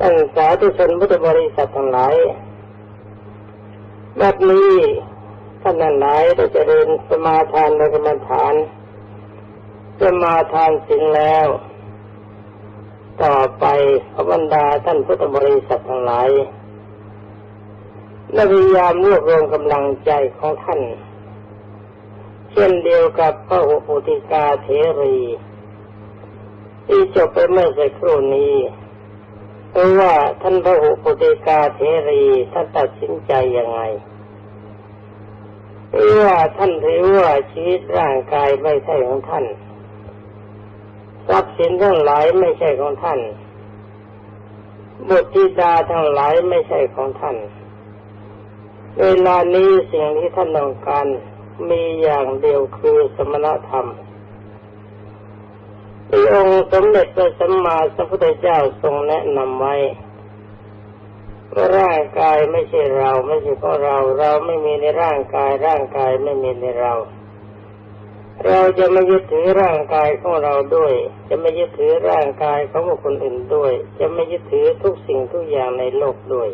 ท่านสาธุชนพุทธบริษัททั้งหลายแบบนี้ท่านทั้งหลายได้เจริญสมาทานในกรรมฐาน สมาทานสิ่งแล้ว ต่อไปพระบรรดาท่านพุทธบริษัททั้งหลายพยายามรวบรวมกำลังใจของท่าน เช่นเดียวกับพระอุปติกาเทรี ที่จบไปเมื่อสักครู่นี้ ราะว่าท่านพระอุปติกาเทรีท่านตัดสินใจยังไงหรือว่าท่านถือว่าชีวิตร่างกายไม่ใช่ของท่านทรัพย์สินทั้งหลายไม่ใช่ของท่านบุตรธิดาทั้งหลายไม่ใช่ของท่าน เวลานี้สิ่งที่ท่านต้องการมีอย่างเดียวคือสมณธรรม ที่องค์สมเด็จพระสัมมาสัมพุทธเจ้าทรงแนะนำไว้ว่าร่างกายไม่ใช่เราไม่ใช่ของเรา เราไม่มีในร่างกายร่างกายไม่มีในเรา เราจะไม่ยึดถือร่างกายของเราด้วย จะไม่ยึดถือร่างกายของบุคคลอื่นด้วย จะไม่ยึดถือทุกสิ่งทุกอย่างในโลกด้วย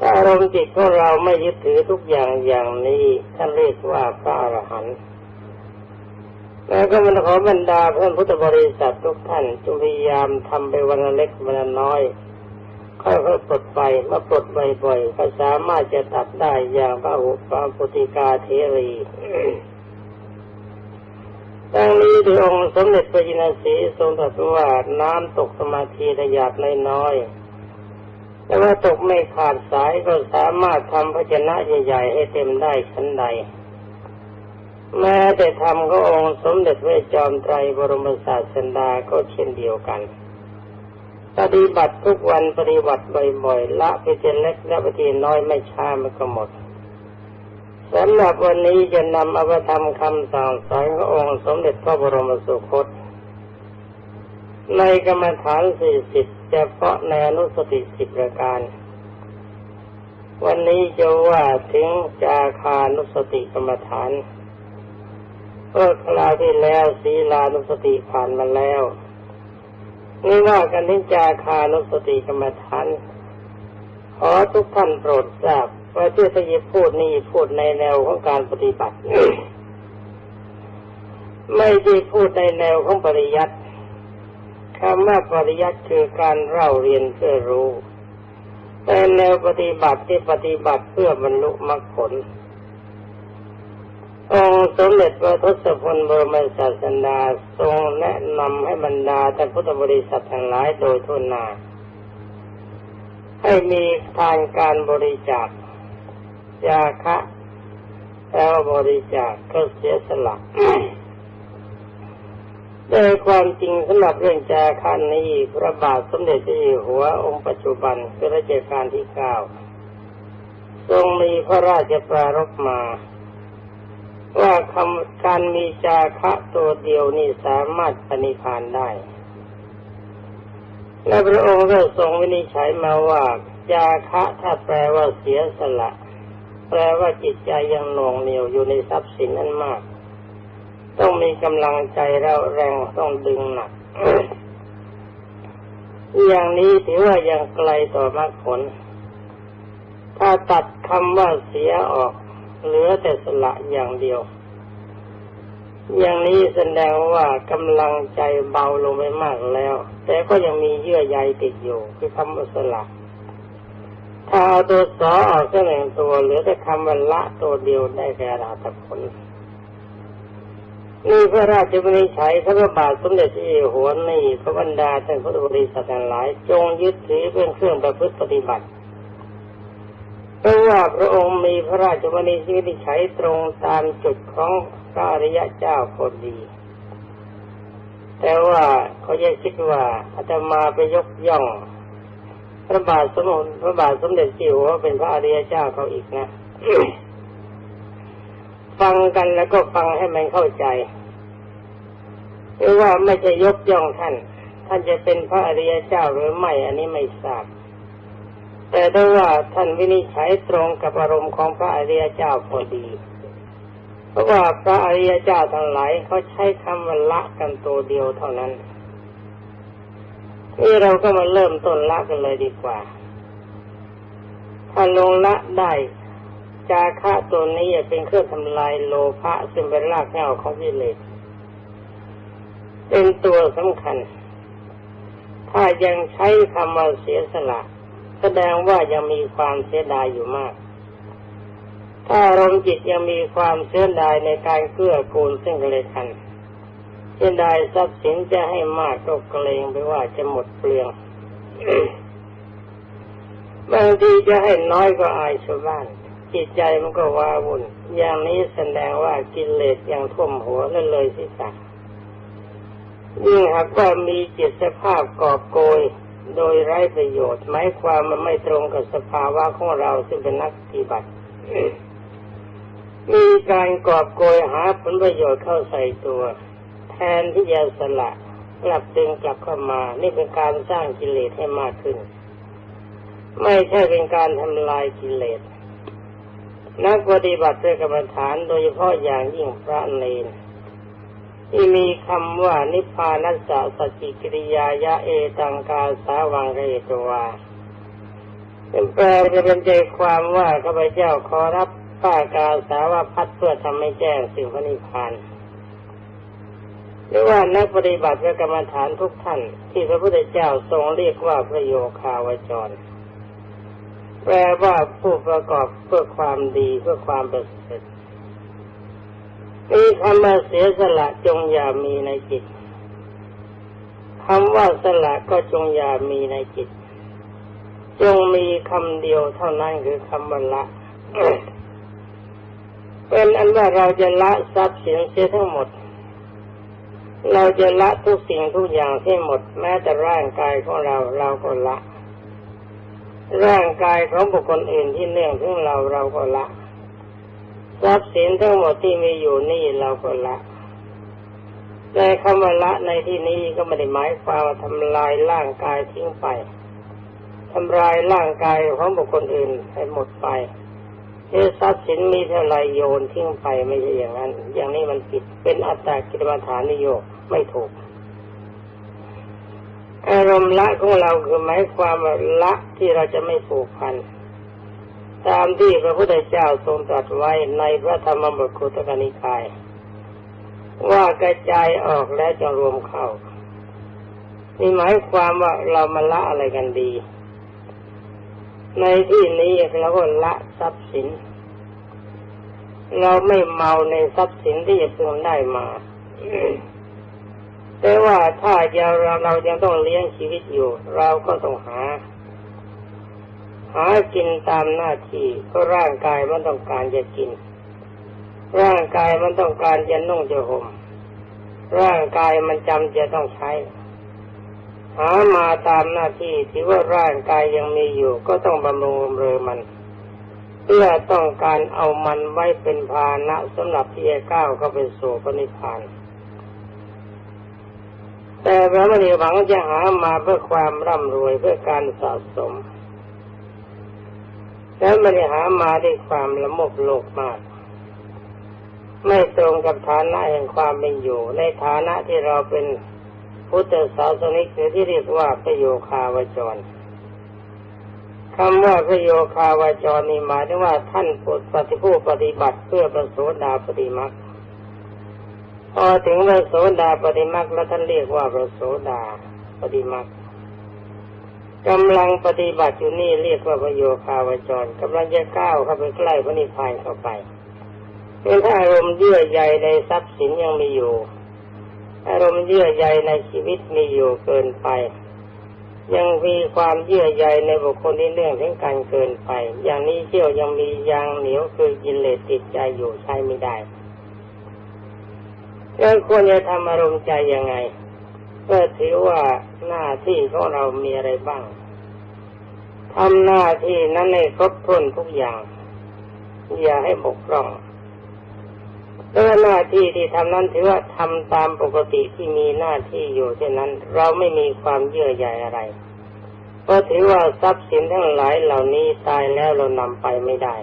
ถ้าอารมณ์จิตของเราไม่ยึดถือทุกอย่างอย่างนี้ท่านเรียกว่าพระอรหันต์ แล้วก็มันขอบรรดาเพื่อนพุทธบริษัททุกท่านจงพยายามทำไปวันละเล็กวันละน้อยค่อยๆปลดไปเมื่อปลดบ่อยๆก็สามารถจะตัดได้อย่างพระอุปาปุติกาเทรีดังนี้ที่องค์สมเด็จพระจินสีทรงตรัสว่าน้ำตกสมาธิระยะน้อยแต่ว่าตกไม่ขาดสายก็สามารถทำพระชนะใหญ่ๆให้เต็มได้ชั้นใด แม้แต่ทำก็องค์สมเด็จพระจอมไตรบรมศาสดาก็เช่นเดียวกัน ปฏิบัติทุกวันปฏิบัติบ่อยๆละไปเจนเล็กและไปทีน้อยไม่ช้ามันก็หมดสำหรับวันนี้จะนำอภิธรรมคำสั่งสอนขององค์สมเด็จพระบรมสุคต ในกรรมฐานสี่สิบเฉพาะในอนุสติสิบประการ วันนี้จะว่าถึงจาคานุสติกรรมฐาน เมื่อคราวที่แล้วศีลานุสติผ่านมาแล้วนี่ว่ากันที่จาคานุสติกรรมฐานขอทุกท่านโปรดทราบว่าที่ทยิพูดนี่พูดในแนวของการปฏิบัติ ไม่ได้พูดในแนวของปริยัติคำว่าปริยัติคือการเล่าเรียนเพื่อรู้ แต่แนวปฏิบัติที่ปฏิบัติเพื่อบรรลุมรรคผล องค์สมเด็จพระทศพลบรมศาสดาทรงแนะนำให้บรรดาท่านพุทธบริษัททั้งหลายโดยทุนนาให้มีทานการบริจาคยาคะแล้วบริจาคก็เสียสละโดยความจริงสำหรับเรื่องจาคันนี้พระบาทสมเด็จพระเจ้าหัวองค์ปัจจุบันคือรัชกาลที่เก้าทรงมีพระราชปรารภมา ว่าคำการมีจาคะตัวเดียวนี่สามารถปณิพานได้ และพระองค์ก็ทรงวินิจฉัยมาว่า จาคะถ้าแปลว่าเสียสละ แปลว่าจิตใจยังหน่วงเหนียวอยู่ในทรัพย์สินนั้นมาก ต้องมีกำลังใจแล้วแรงต้องดึงหนัก อย่างนี้ถือว่ายังไกลต่อมรรคผล ถ้าตัดคำว่าเสียออก เหลือแต่สละอย่างเดียว อย่างนี้แสดงว่ากำลังใจเบาลงไปมากแล้ว แต่ก็ยังมีเยื่อใยติดอยู่คือคำว่าสละถ้าเอาตัวสอออกแค่หนึ่งตัวเหลือแต่คำว่าละตัวเดียวได้แก่ราตผลนี่พระราชบริฉัยพระบาทสมเด็จพระเจ้าหัวนี่พระบรรดาท่านพุทธบริษัทหลาย จงยึดถือเป็นเครื่องประพฤติปฏิบัติ เพราะว่าพระองค์มีพระราชบริฉัยตรงตามจุดของพระอริยะเจ้าพอดี แต่ว่าเขาจะคิดว่าอาตมาไปยกย่อง พระบาทสมเด็จพระบาทสมเด็จจิ๋วเป็นพระอริยเจ้าเขาอีกนะฟังกันแล้วก็ฟังให้มันเข้าใจหรือว่าไม่จะยกย่องท่าน ท่านจะเป็นพระอริยเจ้าหรือไม่ อันนี้ไม่ทราบ แต่ถ้ว่าท่านวินิจฉัยตรงกับอารมณ์ของพระอริยเจ้าพอดี เพราะว่าพระอริยเจ้าทั้งหลายเขาใช้คำว่าละกันตัวเดียวเท่านั้นนี่เราก็มาเริ่มต้นละกันเลยดีกว่า ถ้าลงละได้จาคะตัวนี้เป็นเครื่องทำลายโลภะซึ่งเป็นรากเหง้าของกิเลสเป็นตัวสำคัญ ถ้ายังใช้คำว่าเสียสละ แสดงว่ายังมีความเสียดายอยู่มาก ถ้าอารมณ์จิตยังมีความเสียดายในการเกื้อกูลซึ่งกันและกันเสียดายทรัพย์สินจะให้มากก็เกรงไปว่าจะหมดเปลืองบางทีจะให้น้อยก็อายชาวบ้าน จิตใจมันก็ว้าวุ่น อย่างนี้แสดงว่ากิเลสยังท่วมหัวและเลยสิสักยิ่งหากว่ามีจิตสภาพกอบโกย โดยไร้ประโยชน์หมายความมันไม่ตรงกับสภาวะของเราซึ่งเป็นนักปฏิบัติ มีการกอบโกยหาผลประโยชน์เข้าใส่ตัว แทนที่จะสละกลับดึงกลับเข้ามา นี่เป็นการสร้างกิเลสให้มากขึ้น ไม่ใช่เป็นการทำลายกิเลสนักปฏิบัติด้วยกรรมฐานโดยเฉพาะอย่างยิ่งพระเน ที่มีคำว่านิพพานัสสะสจิกิริยายะเอตังกาสาวังเรตวาเป็นแปลจะเป็นใจความว่าข้าพเจ้าขอรับป้ากาสาวพัดเพื่อทำให้แจ้งสิ่งพระนิพพานหรือว่านักปฏิบัติและกรรมฐานทุกท่าน ที่พระพุทธเจ้าทรงเรียกว่าพระโยคาวจร แปลว่าผู้ประกอบเพื่อความดีเพื่อความประเสริฐ มีคำว่าเสียสละจงอย่ามีในจิตคำว่าสละก็จงอย่ามีในจิต จงมีคำเดียวเท่านั้นคือคำว่าละเป็นอันว่าเราจะละทรัพย์สินเสียทั้งหมด เราจะละทุกสิ่งทุกอย่างที่หมด แม้แต่ร่างกายของเราเราก็ละ ร่างกายของบุคคลอื่นที่เนื่องถึงเราเราก็ละ ทรัพย์สินทั้งหมดที่มีอยู่นี่เราก็ละในคำว่าละในที่นี้ก็ไม่ได้หมายความว่าทำลายร่างกายทิ้งไปทำลายร่างกายของบุคคลอื่นให้หมดไปเอทรัพย์สินมีเท่าไรโยนทิ้งไปไม่ใช่อย่างนั้น อย่างนี้มันผิดเป็นอัตตากิรมฐานนิโยไม่ถูก อารมณ์ละของเราคือหมายความว่าละที่เราจะไม่ผูกพัน ตามที่พระพุทธเจ้าทรงตรัสไว้ในพระธรรมบทคุตกนิกาย ว่ากระจายออกและจะรวมเข้านี่หมายความว่าเรามาละอะไรกันดี ในที่นี้เราก็ละทรัพย์สิน เราไม่เมาในทรัพย์สินที่จะพึงได้มาแต่ว่าถ้าเราเรายังต้องเลี้ยงชีวิตอยู่ เราก็ต้องหา หากินตามหน้าที่เพราะร่างกายมันต้องการจะกิน ร่างกายมันต้องการจะนุ่งจะห่มร่างกายมันจำจะต้องใช้ หามาตามหน้าที่ที่ว่าร่างกายยังมีอยู่ ก็ต้องบำรุงบำเรอมัน เพื่อต้องการเอามันไว้เป็นภาณะสำหรับที่จะก้าวเข้าไปสู่พระนิพพานแต่พระมณีหวังจะหามาเพื่อความร่ำรวยเพื่อการสะสม แล้วม่ได้หามาด้วยความละโมบโลกมาก ไม่ตรงกับฐานะแห่งความเป็นอยู่ ในฐานะที่เราเป็นพุทธศาสนิกหรือที่เรียกว่าประโยคาวจรคำว่าประโยคาวจรนี่หมายถึงว่าท่านปฏิผู้ปฏิบัติเพื่อประโสดาปฏิมักพอถึงประโสดาปฏิมักแล้วท่านเรียกว่าประโสดาปฏิมัก กำลังปฏิบัติอยู่นี่เรียกว่าประโยคาวจรกำลังจะก้าวเข้าไปใกล้พระนิพพานเข้าไปเป็นถ้าอารมณ์เยื่อใยในทรัพย์สินยังมีอยู่ อารมณ์เยื่อใยในชีวิตมีอยู่เกินไป ยังมีความเยื่อใยในบุคคลที่เรื่องถึงการเกินไป อย่างนี้เที่ยวยังมียางเหนียวคือกินเลสติดใจอยู่ใช้ไม่ได้แล้วควรจะทำอารมณ์ใจยังไง ก็ถือว่าหน้าที่ของเรามีอะไรบ้างทำหน้าที่นั้นในครบถ้วนทุกอย่าง อย่าให้บกพร่องแล้วหน้าที่ที่ทำนั้นถือว่าทำตามปกติที่มีหน้าที่อยู่เช่นนั้น เราไม่มีความเยื่อใยอะไรเพราะถือว่าทรัพย์สินทั้งหลายเหล่านี้ตายแล้วเรานำไปไม่ได้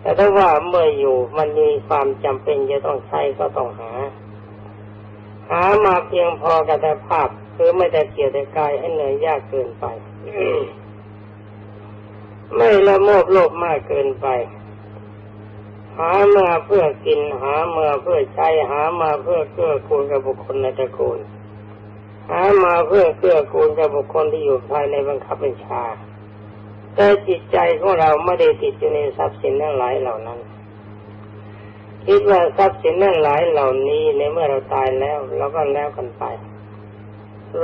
แต่ถ้าว่าเมื่ออยู่มันมีความจำเป็นจะต้องใช้ก็ต้องหา หามาเพียงพอกับแต่ภาพคือไม่แต่เกี่ยวแต่กายให้เหนื่อยยากเกินไป ไม่ละโมบโลภมากเกินไป หามาเพื่อกินหามาเพื่อใช้หามาเพื่อเกื้อกูลกับบุคคลในตระกูลหามาเพื่อเกื้อกูลกับบุคคลที่อยู่ภายในบังคับบัญชา แต่จิตใจของเราไม่ได้ติดอยู่ในทรัพย์สินทั้งหลายเหล่านั้น คิดว่าทรัพย์สินทั้งหลายเหล่านี้ในเมื่อเราตายแล้วเราก็แล้วกันไป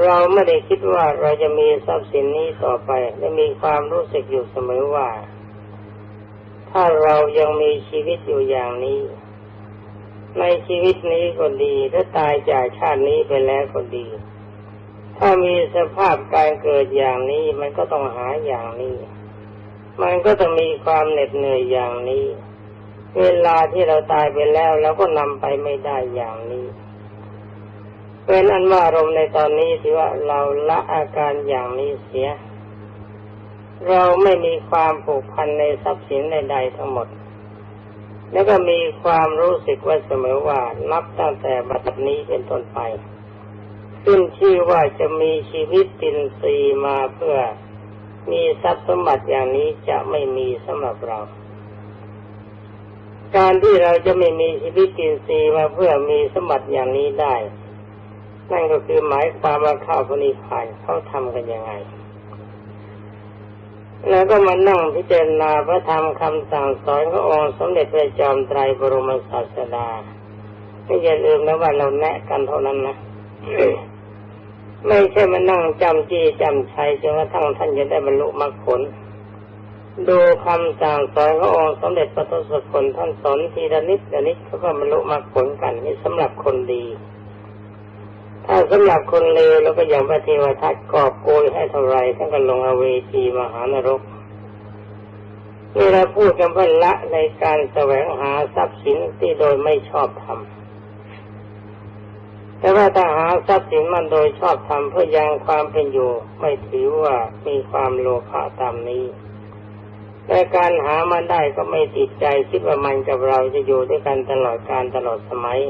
เราไม่ได้คิดว่าเราจะมีทรัพย์สินนี้ต่อไปและมีความรู้สึกอยู่เสมอว่า ถ้าเรายังมีชีวิตอยู่อย่างนี้ ในชีวิตนี้ก็ดีถ้าตายจากชาตินี้ไปแล้วก็ดี ถ้ามีสภาพการเกิดอย่างนี้มันก็ต้องหาอย่างนี้ มันก็ต้องมีความเหน็ดเหนื่อยอย่างนี้ เวลาที่เราตายไปแล้วเราก็นำไปไม่ได้อย่างนี้เป็นอันว่าอารมณ์ในตอนนี้ถือว่าเราละอาการอย่างนี้เสีย เราไม่มีความผูกพันในทรัพย์สินใดๆทั้งหมด แล้วก็มีความรู้สึกว่าเสมอว่านับตั้งแต่บัดนี้เป็นต้นไปขึ้นชื่อว่าจะมีชีวิตตินซีมาเพื่อมีทรัพย์สมบัติอย่างนี้จะไม่มีสำหรับเรา การที่เราจะไม่มีชีวิตตินซีมาเพื่อมีสมบัติอย่างนี้ได้ นั่นก็คือหมายความว่าข้าวพนิพานเขาทำกันยังไง แล้วก็มานั่งพิจารณาพระธรรมคำสั่งสอนขององค์สมเด็จพระจอมไตรบรมศาสดาไม่อย่าลืมนะว่าเราแนะกันเท่านั้นนะไม่ใช่มานั่งจำจี้จำชัยจนกระทั่งท่านจะได้บรรลุมรรคผล ดูคำสั่งสอนขององค์สมเด็จพระทศพลท่านสอนทีละนิดละนิดเขาก็บรรลุมรรคผลกันนี่สำหรับคนดี ถ้าสำหรับคนเลวแล้วก็อย่างพระเทวทัตกอบโกยให้เท่าไรท่านก็ลงอเวจีมหานรกนี่เราพูดกันเพื่อละในการแสวงหาทรัพย์สินที่โดยไม่ชอบทำแต่ว่าถ้าหาทรัพย์สินมันโดยชอบทำเพื่อยังความเป็นอยู่ ไม่ถือว่ามีความโลภะตามนี้ แต่การหามันได้ก็ไม่ติดใจคิดว่ามันกับเราจะอยู่ด้วยกันตลอดการตลอดสมัย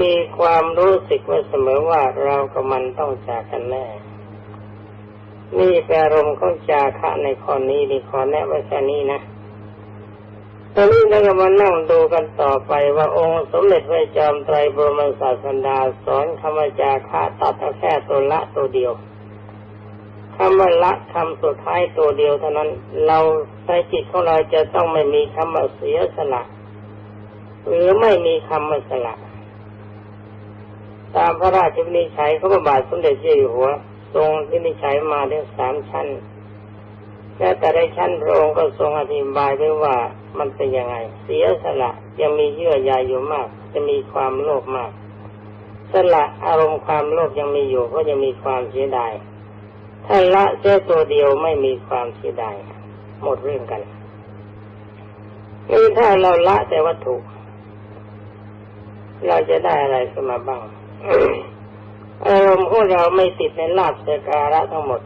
มีความรู้สึกว่าเสมอว่าเรากับมันต้องจากกันแน่ นี่เป็นอารมของจาคะในข้อนี้ดีขอแนะไว้แค่นี้นะตอนนี้เราก็มานั่งดูกันต่อไปว่าองค์สมเด็จพระจอมไตรบรมศาสดาสอนคำว่าจาคะตัดเอแค่ตัวละตัวเดียว คำว่าละคำสุดท้ายตัวเดียวเท่านั้น เราในจิตของเราจะต้องไม่มีคำว่าเสียสละ หรือไม่มีคำว่าสละ ตามพระราชวินิจฉัยของพระบาทสมเด็จเจ้าอยู่หัว ทรงวินิจฉัยมาถึงสามชั้นและแต่ละชั้นพระองค์ก็ทรงอธิบายไว้ว่ามันเป็นยังไง เสียสละยังมีเยื่อใยอยู่มาก จะมีความโลภมาก สละอารมณ์ความโลภยังมีอยู่ก็ยังมีความเสียดาย ถ้าละแค่ตัวเดียวไม่มีความเสียดายหมดเรื่องกันนี่ถ้าเราละแต่วัตถุ เราจะได้อะไรขึ้นมาบ้างอารมณ์ของเราไม่ติดในลาบสการะทั้งหมด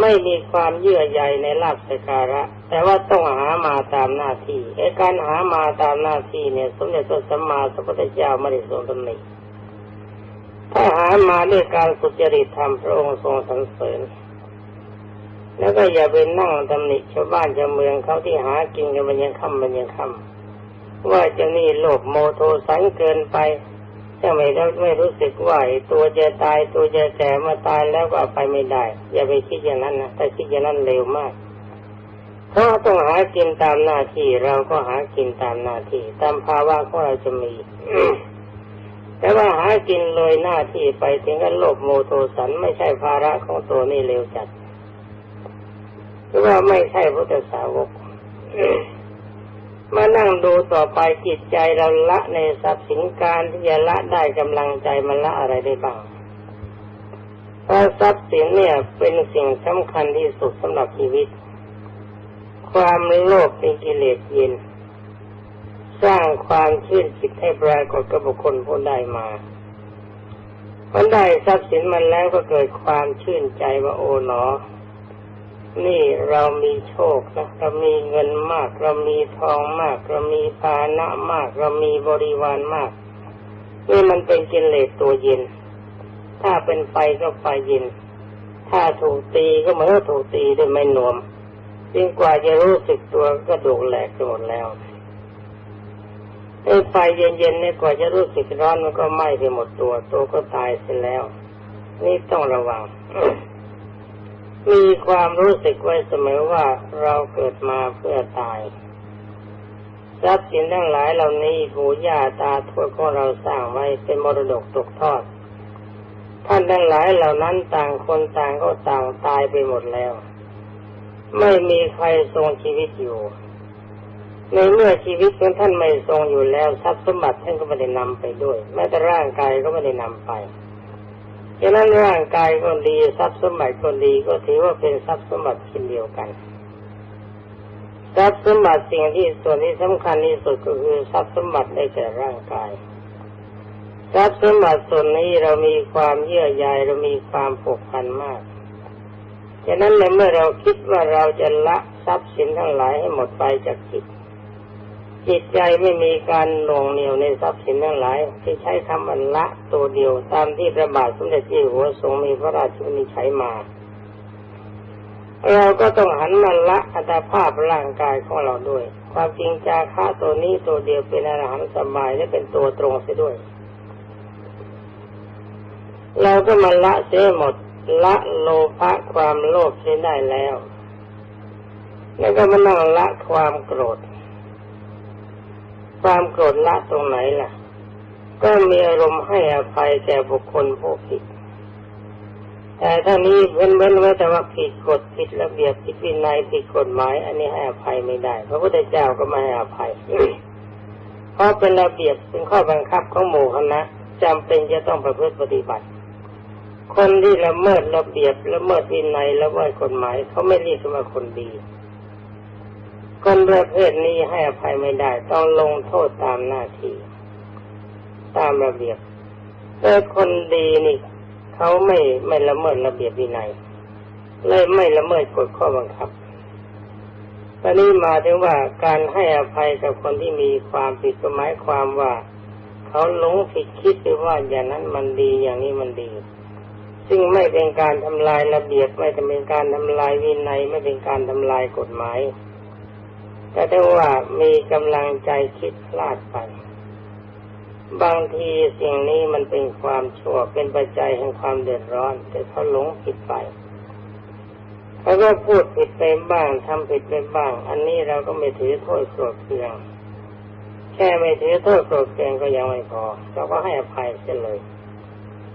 ไม่มีความเยื่อใยในลาบสการะ แต่ว่าต้องหามาตามหน้าที่ไอ้การหามาตามหน้าที่เนี่ย สมเด็จพระสัมมาสัมพุทธเจ้าไม่ได้ทรงตำหนิ ถ้าหามาด้วยการสุจริตธรรมพระองค์ทรงสรรเสริญ แล้วก็อย่าไปนั่งตำหนิชาวบ้านชาวเมืองเขาที่หากินกันมันยังค่ำมันยังค่ำว่าจะนี่โลภโมโทสันเกินไปถ้าไม่ได้ไม่รู้สึกว่าตัวจะตายตัวจะแก่มาตายแล้วก็ไปไม่ได้ อย่าไปคิดอย่างนั้นนะถ้าคิดอย่างนั้นเร็วมากเพราต้องหากินตามหน้าที่เราก็หากินตามหน้าที่ ตามภาวะของเราจะมี แต่ว่าหากินเลยหน้าที่ไปถึงกันโลภโมโทสันไม่ใช่ภาระของตัวนี่เร็วจัดหรือว่าไม่ใช่พุทธสาวกมานั่งดูต่อไปจิตใจเราละในทรัพย์สินการที่จะละได้กำลังใจมันละอะไรได้บ้างเพราะทรัพย์สินเนี่ยเป็นสิ่งสำคัญที่สุดสำหรับชีวิต ความโลภเป็นกิเลสเย็น สร้างความชื่นจิตให้ปรากฏกับบุคคลผู้ได้มามันได้ทรัพย์สินมันแล้วก็เกิดความชื่นใจว่าโอ๋หนอ นี่เรามีโชคนะเรามีเงินมาก เรามีทองมาก เรามีภานะมาก เรามีบริวารมากนี่มันเป็นกิเลสตัวเย็น ถ้าเป็นไฟก็ไฟเย็น ถ้าถูกตีก็เหมือนถูกตีด้วยไม้นวมยิ่งกว่าจะรู้สึกตัวก็ดูกแหลกหมดแล้ว ไอ้ไฟเย็นๆเนี่ยกว่าจะรู้สึกร้อนมันก็ไหม้ไปหมดตัว ตัวก็ตายเสียแล้ว นี่ต้องระวัง มีความรู้สึกไว้เสมอว่าเราเกิดมาเพื่อตายทรัพย์สินทั้งหลายเหล่านี้ปู่ย่าตาทวดของเราสร้างไว้เป็นมรดกตกทอด ท่านทั้งหลายเหล่านั้นต่างคนต่างก็ต่างตายไปหมดแล้ว ไม่มีใครทรงชีวิตอยู่ ในเมื่อชีวิตของท่านไม่ทรงอยู่แล้วทรัพย์สมบัติท่านก็ไม่ได้นำไปด้วย แม้แต่ร่างกายก็ไม่ได้นำไปฉะนั้นร่างกายก็ดีทรัพย์สมบัติก็ดีก็ถือว่าเป็นทรัพย์สมบัติชิ้นเดียวกัน ทรัพย์สมบัติสิ่งที่ส่วนที่สำคัญที่สุดก็คือทรัพย์สมบัติได้แก่ร่างกาย ทรัพย์สมบัติส่วนนี้เรามีความเยื่อใยเรามีความผูกพันมากฉะนั้นในเมื่อเราคิดว่าเราจะละทรัพย์สินทั้งหลายให้หมดไปจากจิต จิตใจไม่มีการหน่วงเหนียวในทรัพย์สินทั้งหลาย ที่ใช้คำอันละตัวเดียวตามที่พระบาทสมเด็จเจ้าอยู่หัวทรงมีพระราชินิจฉัยมา เราก็ต้องหันมาละอัตภาพร่างกายของเราด้วย ความจริงจาค่าตัวนี้ตัวเดียวเป็นอาหารสบายและเป็นตัวตรงเสียด้วย เราก็มาละเสียหมดละโลภะความโลภเสียได้แล้ว แล้วก็มานั่งละความโกรธ ความโกรธละตรงไหนล่ะ ก็มีอารมณ์ให้อภัยแก่บุคคลผู้ผิด แต่ถ้านี้เว้นเว้นไว้แต่ว่าผิดกฎผิดระเบียบผิดวินัยผิดกฎหมาย อันนี้ให้อภัยไม่ได้พระพุทธเจ้าก็ไม่ให้อภัยเพราะเป็นระเบียบเป็นข้อบังคับของหมู่คณะจำเป็นจะต้องประพฤติปฏิบัติ คนที่ละเมิดระเบียบละเมิดวินัยละเมิดกฎหมายเขาไม่เรียกว่าคนดี คนประเภทนี้ให้อภัยไม่ได้ ต้องลงโทษตามหน้าที่ ตามระเบียบแต่คนดีนี่เขาไม่ไม่ละเมิดระเบียบวินัยเลยไม่ละเมิดกฎข้อบังคับตอนนี้มาถึงว่าการให้อภัยกับคนที่มีความผิดก็หมายความว่า เขาหลงผิดคิดไปว่าอย่างนั้นมันดีอย่างนี้มันดี ซึ่งไม่เป็นการทำลายระเบียบไม่เป็นการทำลายวินัยไม่เป็นการทำลายกฎหมาย แต่ถ้าว่ามีกำลังใจคิดพลาดไป บางทีสิ่งนี้มันเป็นความชั่วเป็นปัจจัยแห่งความเดือดร้อน แต่เขาหลงผิดไปเขาก็พูดผิดไปบ้างทำผิดไปบ้าง อันนี้เราก็ไม่ถือโทษโกรธเคือง แค่ไม่ถือโทษโกรธเคืองก็ยังไม่พอเราก็ให้อภัยเสียเลย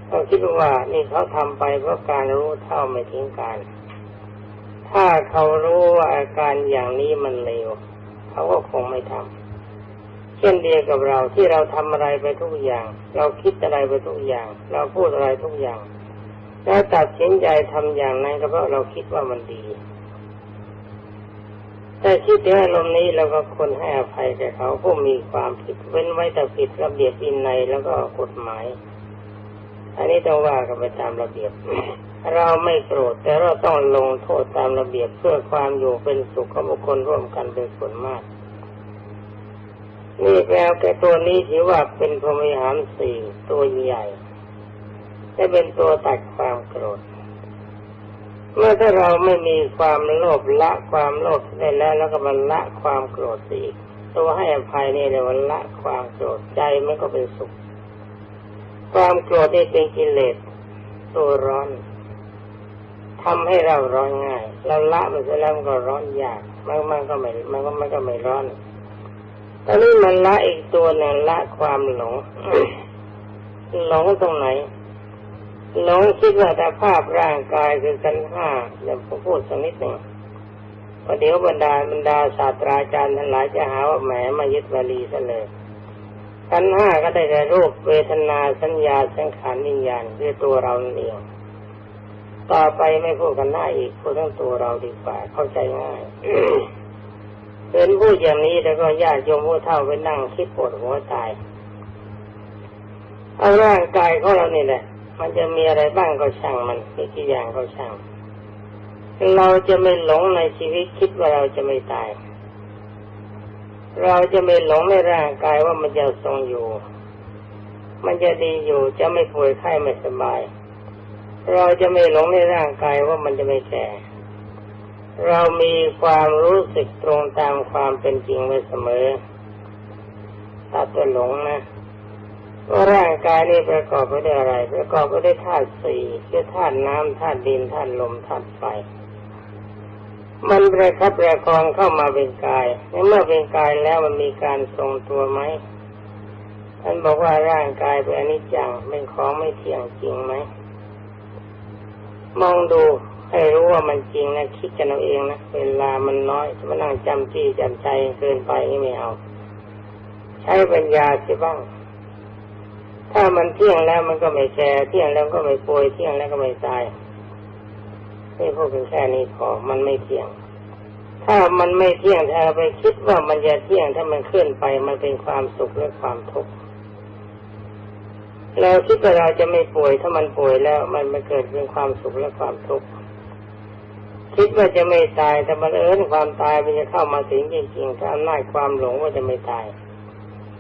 ต้องคิดว่านี่เขาทำไปเพราะการรู้เท่าไม่ถึงการถ้าเขารู้ว่าอาการอย่างนี้มันเลว เขาก็คงไม่ทำเช่นเดียวกับเราที่เราทำอะไรไปทุกอย่าง เราคิดอะไรไปทุกอย่าง เราพูดอะไรทุกอย่างแล้วตัดสินใจทำอย่างนั้นก็เพราะเราคิดว่ามันดีแต่คิดถึงอารมณ์นี้เราก็ควรให้อภัยแก่เขาผู้มีความผิดเว้นไว้แต่ผิดระเบียบวินัยแล้วก็กฎหมาย อันนี้ต้องว่ากันไปตามระเบียบ เราไม่โกรธแต่เราต้องลงโทษตามระเบียบเพื่อความอยู่เป็นสุขของบุคคลร่วมกันเป็นส่วนมากนี่แปลแก่ตัวนี้ถือว่าเป็นพรหมิหารสี่ตัวใหญ่จะเป็นตัวตัดความโกรธ เมื่อถ้าเราไม่มีความโลภละความโลภได้แล้วแล้วก็มันละความโกรธอีกตัวให้อภัยนี่เรียกว่าละความโกรธใจมันก็เป็นสุข ความโกรธนี่เป็นกิเลสตัวร้อนทำให้เราร้อนง่าย เราละมันเสร็จแล้วมันก็ร้อนยากมันมันก็ไม่มันก็มันก็ไม่ร้อนตอนนี้มันละอีกตัวหนึ่งละความหลงหลงตรงไหนหลงคิดว่าแต่ภาพร่างกายคือกันห้าเดี๋ยวผมพูดสักนิดหนึ่งพอเดี๋ยวบรรดาบรรดาศาสตราจารย์ทั้งหลายจะหาว่าแหมมายึดบาลีซะเลย กันห้าก็ได้แก่รูปเวทนาสัญญาสังขารวิญญาณคือตัวเราเองต่อไปไม่พูดกันหน้าอีกพูดทั้งตัวเราดีกว่า เข้าใจง่ายเห็นพูดอย่างนี้แล้วก็ญาติโยมผู้เฒ่าไปนั่งคิดปวดหัวตายเอาร่างกายของเรานี่แหละ มันจะมีอะไรบ้างก็ช่างมันมีกี่อย่างก็ช่าง เราจะไม่หลงในชีวิตคิดว่าเราจะไม่ตาย เราจะไม่หลงในร่างกายว่ามันจะทรงอยู่ มันจะดีอยู่จะไม่ป่วยไข้ไม่สบาย เราจะไม่หลงในร่างกายว่ามันจะไม่แก่ เรามีความรู้สึกตรงตามความเป็นจริงไว้เสมอถ้าตัวหลงนะว่าร่างกายนี้ประกอบไปด้วยอะไร ประกอบไปด้วยธาตุสี่คือธาตุน้ำธาตุดินธาตุลมธาตุไฟ มันประคับประคองเข้ามาเป็นกายในเมื่อเป็นกายแล้วมันมีการทรงตัวไหมท่านบอกว่าร่างกายเป็นอนิจจังเป็นของไม่เที่ยงจริงไหมมองดูให้รู้ว่ามันจริงนะคิดกันเอาเองนะเวลามันน้อยจะมานั่งจำจี้จำใจเกินไปนี่ไม่เอา ใช้ปัญญาสิบ้าง ถ้ามันเที่ยงแล้วมันก็ไม่แก่เที่ยงแล้วก็ไม่ป่วยเที่ยงแล้วก็ไม่ตาย นี่พูดเป็นแค่นี้พอมันไม่เที่ยง ถ้ามันไม่เที่ยงถ้าเราไปคิดว่ามันจะเที่ยงถ้ามันเคลื่อนไปมันเป็นความสุขและความทุกข์เราคิดว่าเราจะไม่ป่วยถ้ามันป่วยแล้วมันมาเกิดเป็นความสุขและความทุกข์คิดว่าจะไม่ตายแต่บังเอิญความตายมันจะเข้ามาถึงจริงๆถ้าอำนาจความหลงว่าจะไม่ตาย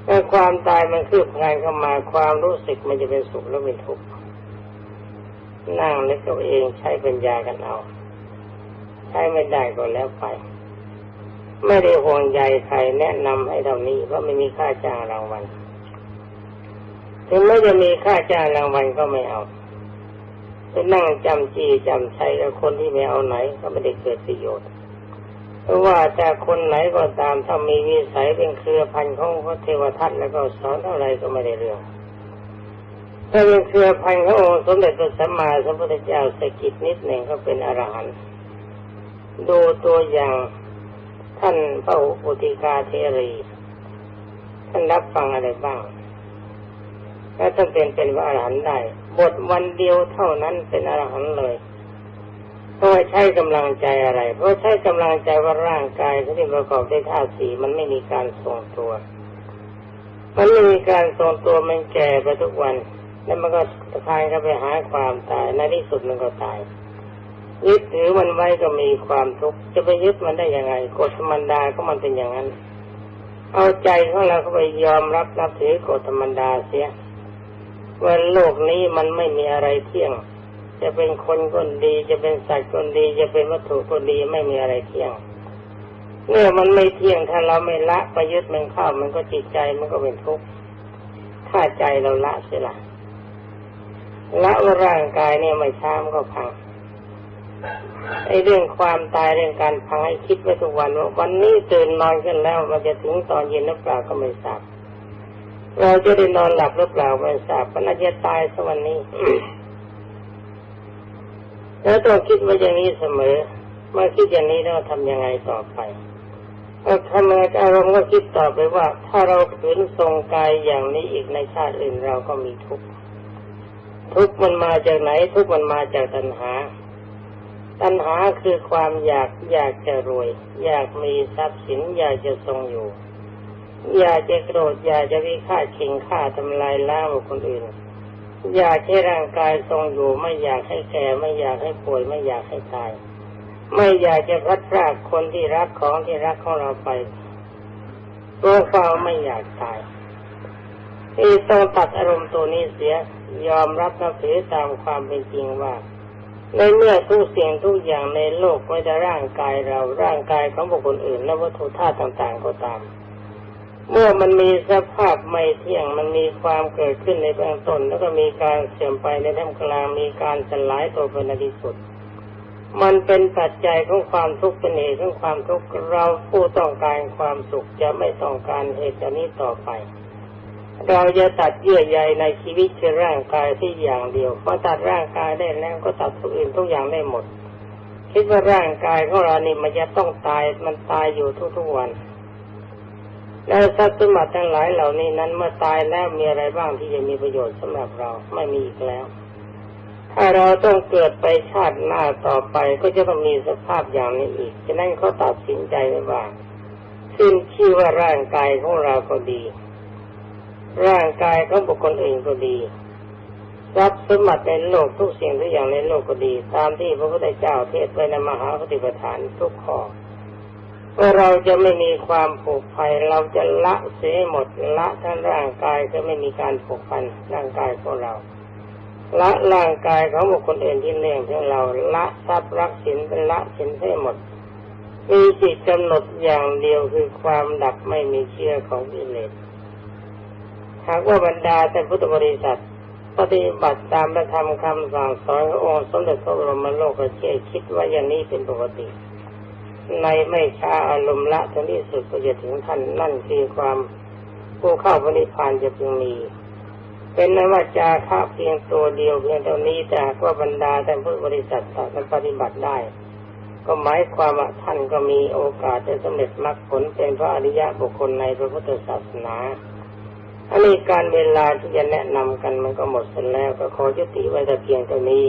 ถ้าความตายมันคืบคลานเข้ามาความรู้สึกมันจะเป็นสุขและเป็นทุกข์ นั่งนึกตัวเองใช้ปัญญากันเอา ใช้ไม่ได้ก็แล้วไป ไม่ได้ห่วงใยใครแนะนำให้เท่านี้เพราะไม่มีค่าจ้างรางวัลถึงไม่จะมีค่าจ้างรางวัลก็ไม่เอาไปนั่งจำจีจำใช้กับคนที่ไม่เอาไหนก็ไม่ได้เกิดประโยชน์ เพราะว่าแต่คนไหนก็ตามถ้ามีวิสัยเป็นเครือพันธุ์ของพระเทวทัตแล้วก็สอนเท่าไรก็ไม่ได้เรื่อง ถ้าเป็นเครือพันธุ์ขององค์สมเด็จพระสัมมาสัมพุทธเจ้าสกิดนิดหนึ่งก็เป็นอรหันต์ดูตัวอย่างท่านพระอุติกาเทรี ท่านรับฟังอะไรบ้างถ้าท่านเป็นเป็นพระอรหันต์ได้บทวันเดียวเท่านั้นเป็นอรหันต์เลยเพราะใช้กำลังใจอะไร เพราะใช้กำลังใจว่าร่างกายที่ประกอบด้วยธาตุสีมันไม่มีการทรงตัว มันไม่มีการทรงตัวมันแก่ไปทุกวัน แล้วมันก็ทายก็ไปหาความตายในที่สุดมันก็ตายยึดถือมันไว้ก็มีความทุกข์จะไปยึดมันได้ยังไงกฎธรรมดาก็มันเป็นอย่างนั้น เอาใจของเราเข้าไปยอมรับนับถือกฎธรรมดาเสียว่าโลกนี้มันไม่มีอะไรเที่ยง จะเป็นคนคนดี จะเป็นสัตว์คนดี จะเป็นวัตถุคนดีไม่มีอะไรเที่ยงเมื่อมันไม่เที่ยงถ้าเราไม่ละไปยึดมันเข้ามันก็จิตใจมันก็เป็นทุกข์ถ้าใจเราละเสียละ ละว่าร่างกายเนี่ยไม่ช้ามก็พังไอ้เรื่องความตายเรื่องการพังให้คิดไว้ทุกวันว่าวันนี้ตื่นนอนขึ้นแล้ว มันจะถึงตอนเย็นหรือเปล่าก็ไม่ทราบเราจะได้นอนหลับหรือเปล่าไม่ทราบมันอาจจะตายสักวันนี้แล้วต้องคิดว่าอย่างนี้เสมอเมื่อคิดอย่างนี้แล้วทำยังไงต่อไปถ้าทำอะไรอารมณ์ก็คิดต่อไปว่า ถ้าเราขืนทรงกายอย่างนี้อีกในชาติอื่นเราก็มีทุกข์ ทุกมันมาจากไหน ทุกมันมาจากตัณหา ตัณหาคือความอยากอยากจะรวย อยากมีทรัพย์สินอยากจะทรงอยู่ อยากจะโกรธอยากจะวิฆาตเข่งฆ่าทำลายล้างคนอื่น อยากให้ร่างกายทรงอยู่ ไม่อยากให้แก่ไม่อยากให้ป่วยไม่อยากให้ตายไม่อยากจะพัดพรากคนที่รักของที่รักของเราไปตัวเฝ้าไม่อยากตาย ที่ต้องตัดอารมณ์ตัวนี้เสีย ยอมรับนับถือตามความเป็นจริงว่าในเมื่อทุกสิ่งทุกอย่างในโลกไม่ได้ร่างกายเราร่างกายของบุคคลอื่น และวัตถุธาตุต่างๆก็ตาม เมื่อมันมีสภาพไม่เที่ยงมันมีความเกิดขึ้นในเบื้องต้น แล้วก็มีการเสื่อมไปในท่ามกลางมีการสลายตัวเป็นในที่สุด มันเป็นปัจจัยของความทุกข์เป็นเหตุของความทุกข์เราผู้ต้องการความสุขจะไม่ต้องการเหตุนี้ต่อไป เราจะตัดเยื่อใยในชีวิตคือร่างกายที่อย่างเดียวพอตัดร่างกายได้แล้วก็ตัดทุกอื่นทุกอย่างได้หมด คิดว่าร่างกายของเรานี่มันจะต้องตายมันตายอยู่ทุกๆวันแล้วทรัพย์สมบัติทั้งหลายเหล่านี้นั้นเมื่อตายแล้วมีอะไรบ้างที่จะมีประโยชน์สำหรับเราไม่มีอีกแล้ว ถ้าเราต้องเกิดไปชาติหน้าต่อไปก็จะต้องมีสภาพอย่างนี้อีกฉะนั้นเขาตัดสินใจไว้ว่าขึ้นชื่อว่าร่างกายของเราก็ดี ร่างกายของบุคคลอื่นก็ดีทรัพย์สมบัติในโลกทุกสิ่งทุกอย่างในโลกก็ดี ตามที่พระพุทธเจ้าเทศไว้ในมหาปฏิปทานทุกข้อว่าเราจะไม่มีความผูกพันเราจะละเสียหมดละทั้งร่างกายจะไม่มีการผูกพันร่างกายของเรา ละร่างกายของบุคคลอื่นที่เนื่องถึงเราละทรัพย์รักสินเป็นละสินให้หมด มีจิตกำหนดอย่างเดียวคือความดับไม่มีเชื่อของกิเลส หากว่าบรรดาแต่พุทธบริษัทปฏิบัติตามพระธรรมคำสั่งสอนขององค์สมเด็จพระบรมโลกเจ้าคิดว่าอย่างนี้เป็นปกติ ในไม่ช้าอารมณ์ละถึงที่สุดก็จะถึงท่านนั่นคือความผู้เข้าพระนิพพานจะพึงมี เป็นนว่าจาคะเพียงตัวเดียวเพียงเท่านี้แต่หากว่าบรรดาแต่พุทธบริษัทสามารปฏิบัติได้ ก็หมายความว่าท่านก็มีโอกาสจะสำเร็จมรรคผลเป็นพระอริยะบุคคลในพระพุทธศาสนา อันนี้การเวลาที่จะแนะนำกันมันก็หมดสิ้นแล้วก็ขอยุติไว้แต่เพียงเท่านี้